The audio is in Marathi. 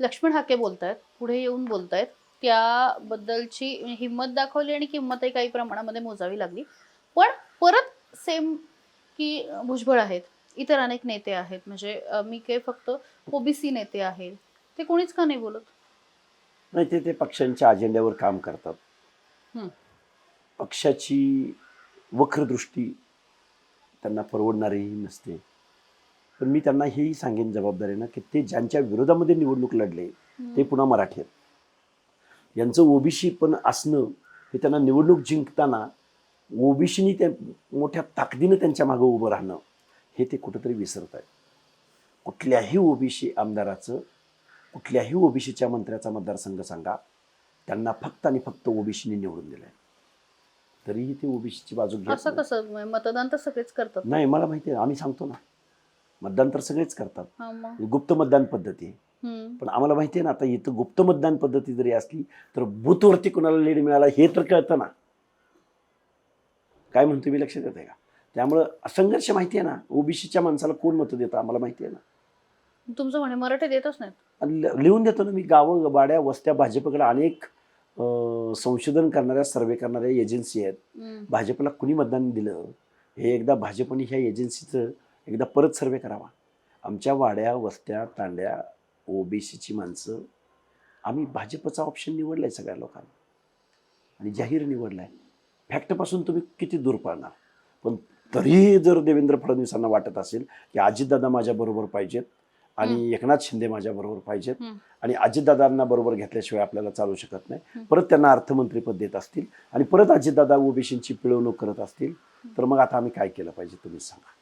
लक्ष्मण हाके बोलतायत पुढे येऊन बोलतायत. त्याबद्दलची हिंमत दाखवली आणि किंमतही काही प्रमाणामध्ये मोजावी लागली. पण परत सेम की भुजबळ आहेत इतर अनेक नेते आहेत. म्हणजे मी काय फक्त ओबीसी नेते आहेत. ते कोणीच का नाही बोलत? नाही ते ते पक्षांच्या अजेंड्यावर काम करतात. पक्षाची वक्रदृष्टी त्यांना परवडणारीही नसते. पण मी त्यांना हेही सांगेन जबाबदारीनं की ते ज्यांच्या विरोधामध्ये निवडणूक लढले ते पुन्हा मराठी आहेत. यांचं ओबीसी पण असणं हे त्यांना निवडणूक जिंकताना ओबीसीनी त्या मोठ्या ताकदीनं त्यांच्या मागं उभं राहणं हे ते कुठंतरी विसरत आहेत. कुठल्याही ओबीसी आमदाराचं कुठल्याही ओबीसीच्या मंत्र्याचा मतदारसंघ सांगा त्यांना फक्त आणि फक्त ओबीसीने निवडून दिलंय. तरीही ते ओबीसीची बाजू घेत असं. कसं? मतदान तर सगळेच करतात. नाही मला माहिती आहे आम्ही सांगतो ना. मतदान तर सगळेच करतात. हा मग. गुप्त मतदान पद्धती आहे. पण आम्हाला माहिती आहे ना आता इथं गुप्त मतदान पद्धती जरी असली तर बूथवरती कोणाला लीड मिळाला हे तर कळतं ना. काय म्हणतो मी लक्षात येते का? त्यामुळं संघर्ष माहिती आहे ना ओबीसीच्या माणसाला कोण मतं देतं आम्हाला माहिती आहे ना. तुमचं म्हणे मराठी देतच नाहीत. ल- लिहून देतो ना मी गावं वाड्या वस्त्या भाजपकडे अनेक संशोधन करणाऱ्या सर्वे करणाऱ्या एजन्सी आहेत. भाजपला कुणी मतदान दिलं? हे एकदा भाजपने ह्या एजन्सीचं एकदा परत सर्वे करावा. आमच्या वाड्या वस्त्या तांड्या ओबीसीची माणसं आम्ही भाजपचा ऑप्शन निवडलाय सगळ्या लोकांना. आणि जाहीर निवडलाय. फॅक्टपासून तुम्ही किती दूर पळणार पण तरीही जर देवेंद्र फडणवीसांना वाटत असेल की अजितदादा माझ्याबरोबर पाहिजेत आणि एकनाथ शिंदे माझ्याबरोबर पाहिजेत. आणि अजितदादांना बरोबर घेतल्याशिवाय आपल्याला चालू शकत नाही. परत त्यांना अर्थमंत्रीपद देत असतील आणि परत अजितदादा ओबीसींची पिळवणूक करत असतील तर मग आता आम्ही काय केलं पाहिजे तुम्ही सांगा.